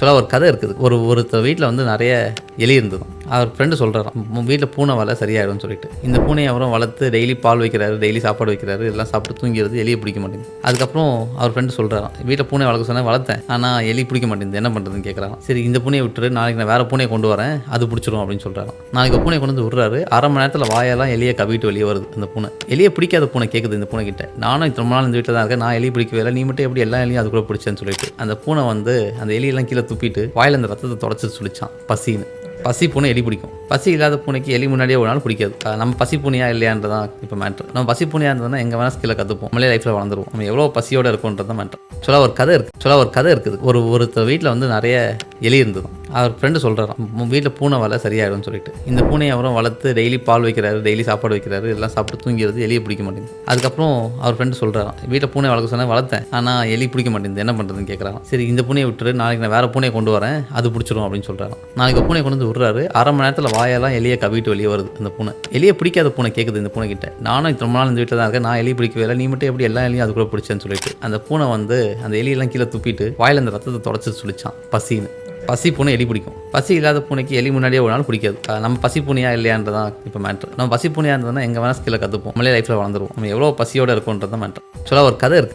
ஆக்சுவலாக ஒரு கதை இருக்குது. ஒரு ஒருத்தர் வீட்டில் வந்து நிறைய எலி இருந்ததும் அவர் ஃப்ரெண்டு சொல்கிறாராம் வீட்டில் பூனை வலை சரியாயிடும்னு சொல்லிட்டு. இந்த பூனையை அவரும் வளர்த்து டெய்லி பால் வைக்கிறாரு டெய்லி சாப்பாடு வைக்கிறாரு எல்லாம் சாப்பிட்டு தூங்கிறது எலியை பிடிக்க மாட்டேங்குது. அதுக்கப்புறம் அவர் ஃப்ரெண்டு சொல்கிறாராம் வீட்டில் பூனை வளர்க்க சொன்னால் வளர்த்தேன். ஆனால் எலி பிடிக்க மாட்டேங்குது. என்ன பண்ணுறதுன்னு கேட்குறாங்க சரி இந்த பூனையை விட்டுரு நாளைக்கு நான் வேறு பூனையை கொண்டு வரேன் அது பிடிச்சிரும் அப்படின்னு சொல்கிறாராம் நாளைக்கு பூனையை கொண்டு வந்து விட்றாரு. அரை மணி நேரத்தில் வாயெல்லாம் எலியை கவிட்டு வெளியே வருது அந்த பூனை. எலியை பிடிக்காத பூனை கேட்குது இந்த பூனை கிட்ட. நானும் இத்தனை நாள் இந்த வீட்டில் தான் இருக்கேன். நான் எலி பிடிக்கவே இல்லை. நீ மட்டும் எப்படி எல்லா எலியும் அதுக்குள்ளே பிடிச்சேன்னு சொல்லிட்டு. அந்த பூனை வந்து அந்த எலியெல்லாம் கீழே துப்பிட்டு வாயில் அந்த ரத்தத்தை தொடச்சி சொல்லிச்சான் பசின்னு. பசி பூனை எலி பிடிக்கும். பசி இல்லாத பூனைக்கு எலி முன்னாடியே ஒரு நாள் பிடிக்காது. நம்ம பசி பூனையா இல்லையான்றதான் இப்போ மேட்ரு நம்ம பசி பூனையா இருந்ததுன்னா எங்கே வேணால் ஸ்கில்ல கற்றுப்போம் நம்மளே லைஃப்பில் வளர்ந்துருவோம். நம்ம எவ்வளோ பசியோட இருக்கோன்றது மேட்ரு சொல்ல ஒரு கதை இருக்குது சொல்ல ஒரு கதை இருக்குது. ஒரு ஒருத்தர் வீட்டில் வந்து நிறைய எலி இருந்தது. அவர் ஃப்ரெண்டு சொல்கிறாராம் வீட்டில் பூனை வலை சரியாயிடும்னு சொல்லிட்டு. இந்த பூனையை அவரும் வளர்த்து டெய்லி பால் வைக்கிறாரு டெய்லி சாப்பாடு வைக்கிறாரு எல்லாம் சாப்பிட்டு தூங்கிறது எலியை பிடிக்க மாட்டேங்குது. அதுக்கப்புறம் அவர் ஃப்ரெண்டு சொல்கிறாராம் வீட்டில் பூனை வளர்க்க சொன்னேன் வளர்த்தேன். ஆனால் எலி பிடிக்க மாட்டேங்குது. என்ன பண்ணுறதுன்னு கேட்குறாங்க சரி இந்த பூனையை விட்டுரு நாளைக்கு நான் வேறு பூனையை கொண்டு வரேன். அது பிடிச்சிரும் அப்படின்னு சொல்கிறாராம் நாளைக்கு பூனையை கொண்டு வந்து விடுறாரு. அரை மணி நேரத்தில் வாயெல்லாம் எலியை கவிட்டு வெளியே வருது அந்த பூனை. எலியை பிடிக்காத பூனை கேட்குது இந்த பூனை கிட்ட நானும் இத்தனை நாள் இந்த வீட்டில் தான் இருக்கேன். நான் எலி பிடிக்கவே இல்லை. நீ மட்டும் எப்படி எல்லா எலியும் அதுக்குள்ளே பிடிச்சேன்னு சொல்லிட்டு. அந்த பூனை வந்து அந்த எலியெல்லாம் கீழே துப்பிட்டு வாயில் அந்த ரத்தத்தை தொடச்சி சொல்லிச்சான் பசின்னு. பசி பூனை எலி பிடிக்கும். பசி இல்லாத பூனைக்கு எலி முன்னாடியே ஒரு நாள் பிடிக்காது. நம்ம பசி பூனையா இல்லையான்றதான் இப்போ மேட்ரு நம்ம பசி பூனையா இருந்ததுன்னா எங்கே வேணால் ஸ்கில்ல கற்றுப்போம் நம்மளே லைஃப்பில் வளர்ந்துருவோம். நம்ம எவ்வளோ பசியோட இருக்கோன்றது தான் மேட்ரு சொல்ல ஒரு கதை இருக்குது